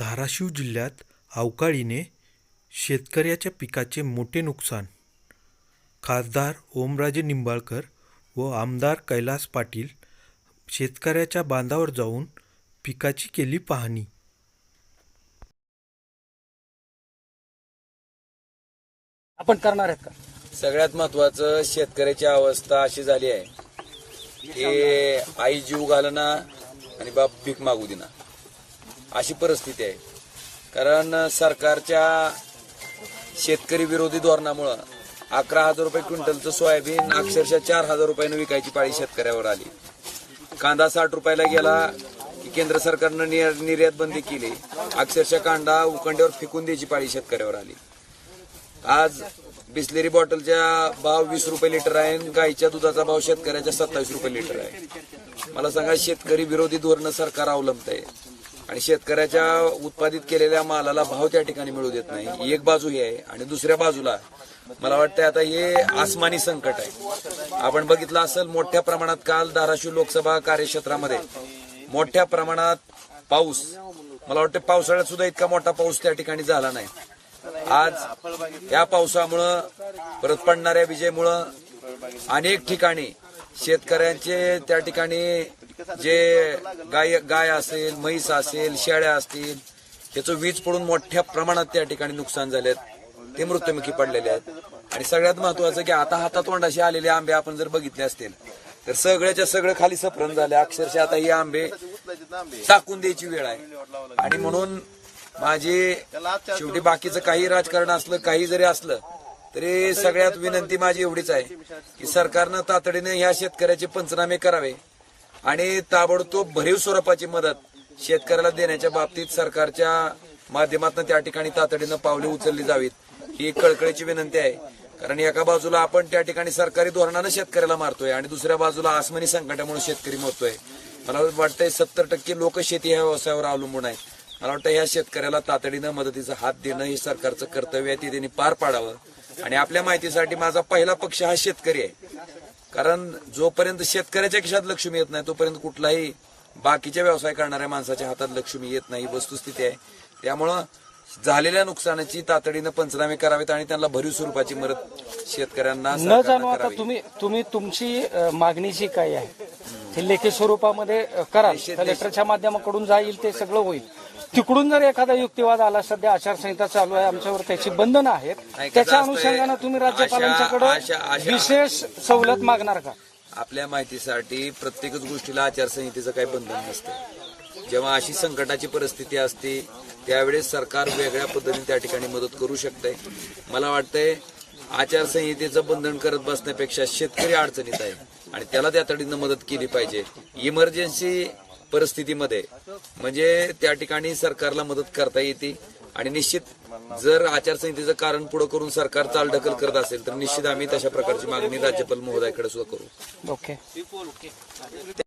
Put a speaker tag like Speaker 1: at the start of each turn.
Speaker 1: धाराशिव जिल्ह्यात अवकाळीने शेतकऱ्याच्या पिकाचे मोठे नुकसान. खासदार ओमराजे निंबाळकर व आमदार कैलास पाटील शेतकऱ्याच्या बांधावर जाऊन पिकाची केली पाहणी.
Speaker 2: आपण करणार आहेत का?
Speaker 3: सगळ्यात महत्वाचं शेतकऱ्याची अवस्था अशी झाली आहे. की आई जीव घालना आणि बाप भीक मागू देना. अशी परिस्थिती आहे. कारण सरकारच्या शेतकरी विरोधी धोरणामुळं अकरा हजार रुपये क्विंटलचं सोयाबीन अक्षरशः चार हजार रुपयानं विकायची पाळी शेतकऱ्यावर आली. कांदा साठ रुपयाला गेला की केंद्र सरकारनं निर्यात बंदी केली अक्षरशः कांदा उकंड्यावर फेकून द्यायची पाळी शेतकऱ्यावर आली. आज बिस्लेरी बॉटलच्या भाव वीस रुपये लिटर आहे आणि गाईच्या दुधाचा भाव शेतकऱ्याच्या सत्तावीस रुपये लिटर आहे. मला सांगा शेतकरी विरोधी धोरण सरकार अवलंबत आहे आणि शेतकऱ्याच्या उत्पादित केलेल्या मालाला भाव त्या ठिकाणी मिळू देत नाही. एक बाजू ही आहे आणि दुसऱ्या बाजूला मला वाटतं आता हे आसमानी संकट आहे. आपण बघितलं असेल मोठ्या प्रमाणात काल धाराशिव लोकसभा कार्यक्षेत्रामध्ये मोठ्या प्रमाणात पाऊस. मला वाटतं पावसाळ्यात सुद्धा इतका मोठा पाऊस त्या ठिकाणी झाला नाही. आज या पावसामुळं परत पडणाऱ्या विजेमुळं अनेक ठिकाणी शेतकऱ्यांचे त्या ठिकाणी जे गाय गाय असेल म्हैस असेल शेळ्या असतील याचं वीज पडून मोठ्या प्रमाणात त्या ठिकाणी नुकसान झालेत. ते मृत्युमुखी पडलेले आहेत. आणि सगळ्यात महत्वाचं की आता हातात तोंडाशी आलेले आंबे आपण जर बघितले असतील तर सगळ्याच्या सगळं खाली सफरण झाले. अक्षरशः आता हे आंबे टाकून द्यायची वेळ आहे. आणि म्हणून माझी शेवटी बाकीचं काही राजकारण असलं काही जरी असलं तरी सगळ्यात विनंती माझी एवढीच आहे की सरकारनं तातडीने ह्या शेतकऱ्याचे पंचनामे करावे. आणि ताबडतोब भरीव स्वरूपाची मदत शेतकऱ्याला देण्याच्या बाबतीत सरकारच्या माध्यमातून त्या ठिकाणी तातडीनं पावले उचलली जावीत ही कळकळीची विनंती आहे. कारण एका बाजूला आपण त्या ठिकाणी सरकारी धोरणानं शेतकऱ्याला मारतोय आणि दुसऱ्या बाजूला आसमानी संकटामुळे शेतकरी मरतोय. मला वाटतंय सत्तर टक्के लोक शेती ह्या व्यवसायावर अवलंबून आहेत. मला वाटतं ह्या शेतकऱ्याला तातडीनं मदतीचा हात देणं हे सरकारचं कर्तव्य आहे ते त्यांनी पार पाडावं. आणि आपल्या माहितीसाठी माझा पहिला पक्ष हा शेतकरी आहे. कारण जोपर्यंत शेतकऱ्याच्या खिशात लक्ष्मी येत नाही तोपर्यंत कुठलाही बाकीच्या व्यवसाय करणाऱ्या माणसाच्या हातात लक्ष्मी येत नाही वस्तुस्थिती आहे. त्यामुळं झालेल्या नुकसानाची तातडीनं पंचनामे करावेत आणि त्यांना भरीव स्वरूपाची मदत शेतकऱ्यांना
Speaker 2: न जाणू आता. तुम्ही तुम्ही तुमची अ, मागणी जी काही आहे ती लेखी स्वरूपामध्ये अ, कराल कलेक्टरच्या माध्यमाकडून जाईल ते सगळं होईल. तिकडून जर एखादा युक्तिवाद आला सध्या आचारसंहिता चालू आहे आमच्यावर त्याची बंधनं आहेत. त्याच्या अनुषंगानं तुम्ही राज्यपालांच्याकडे विशेष सवलत मागणार का?
Speaker 3: आपल्या माहितीसाठी प्रत्येकच गोष्टीला आचारसंहितेचं काही बंधन नसतं. जेव्हा अशी संकटाची परिस्थिती असते त्यावेळेस सरकार वेगळ्या पद्धतीने त्या ठिकाणी मदत करू शकते मला वाटतंय आचारसंहितेचं बंधन करत बसण्यापेक्षा शेतकरी अडचणीत आहे आणि त्याला त्या तडीनं मदत केली पाहिजे. इमर्जन्सी परिस्थितीमध्ये. म्हणजे त्या ठिकाणी सरकारला मदत करता येते आणि निश्चित जर आचारसंहितेचं कारण पुढे करून सरकार चालढकल करत असेल तर निश्चित आम्ही तशा प्रकारची मागणी राज्यपाल महोदयाकडे सुद्धा करू.
Speaker 2: ओके